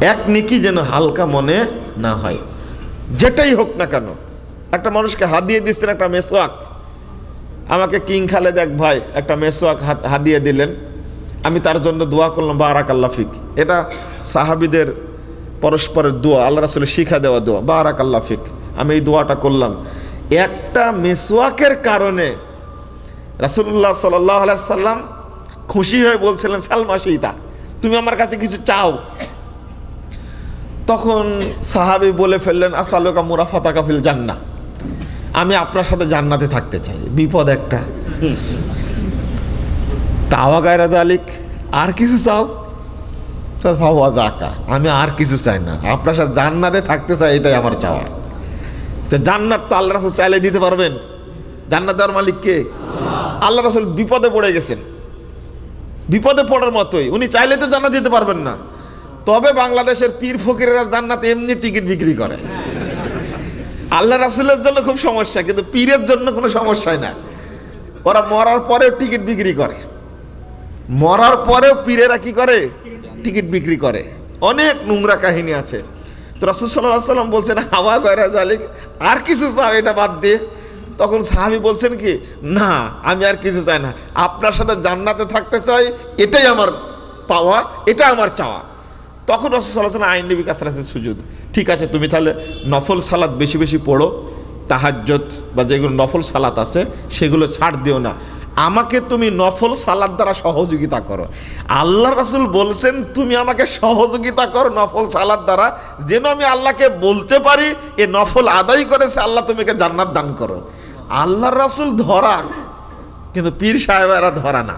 এক নেকি যেন হালকা মনে না হয়। যেটাই হোক না কেন, একটা মানুষকে হাত দিয়ে দিচ্ছেন একটা মেসোয়াক। আমাকে কিং খালেদ এক ভাই একটা মেসোয়াক হাত হাদিয়ে দিলেন। আমি তার জন্য দোয়া করলাম বারাক আল্লাহ ফিক। এটা সাহাবিদের পরস্পরের দোয়া, আল্লাহ রাসুলের শিখা দেওয়া দোয়া বারাক আল্লাহ ফিক। আমি এই দোয়াটা করলাম। একটা মেসোয়াকের কারণে রাসুল্লাহ সাল্লাহ সাল্লাম খুশি হয়ে বলছিলেন, সালমা সীতা, তুমি আমার কাছে কিছু চাও? তখন সাহাবি বলে ফেললেন আসালুকা মুরাফাতা কাফিল জান্না আমি আপনার সাথে জান্নাতে থাকতে চাই। বিপদ একটা। তাওয়া গায়রাদ আলিক আর কিছু চাও? ভাবা আমি আর কিছু চাই না। আপনার সাথে জান্নাতে থাকতে চাই, এটাই আমার চাওয়া। তো জান্নাত তো আল্লাহ রাসুল চাইলে দিতে পারবেন। জান্নাত দেওয়ার মালিক কে? আল্লাহ রাসুল বিপদে পড়ে গেছেন। বিপদে পড়ার মতোই। উনি চাইলে তো জান্নাত দিতে পারবেন না। তবে বাংলাদেশের পীর ফকিরেরা জান্নাত এমনি টিকিট বিক্রি করে। আল্লাহ রাসুলের জন্য খুব সমস্যা, কিন্তু পীরের জন্য কোনো সমস্যাই না। ওরা মরার পরেও টিকিট বিক্রি করে। মরার পরেও পীরেরা কি করে? টিকিট বিক্রি করে। অনেক নোংরা কাহিনী আছে। তো রসুল সাল্লাহ সাল্লাম বলছেন, হাওয়া গয়রা জালিক আর কিছু চাও এটা বাদ দিয়ে? তখন সাহাবি বলছেন কি, না, আমি আর কিছু চাই না। আপনার সাথে জান্নাতে থাকতে চাই, এটাই আমার পাওয়া, এটা আমার চাওয়া। তখন রসুল সাল্লাহ সাল্লাম আইন নবী কাছে আছে সুযোগ ঠিক আছে, তুমি তাহলে নফল সালাদ বেশি বেশি পড়ো তাহাজ্জত বা যেগুলো নফল সালাত আছে, সেগুলো ছাড় দিও না। আমাকে তুমি নফল সালাদ দ্বারা সহযোগিতা করো। আল্লাহ রাসুল বলছেন, তুমি আমাকে সহযোগিতা করো নফল সালাদ দ্বারা। যেন আমি আল্লাহকে বলতে পারি, এ নফল আদায় করেছে, আল্লাহ তুমিকে জান্নাত দান করো। আল্লাহ রাসুল ধরা, কিন্তু পীর সাহেব এরা ধরা না।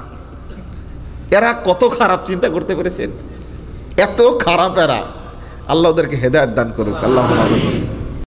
এরা কত খারাপ চিন্তা করতে পেরেছেন? এত খারাপ এরা। আল্লাহ ওদেরকে হেদায়ত দান করুক। আল্লাহ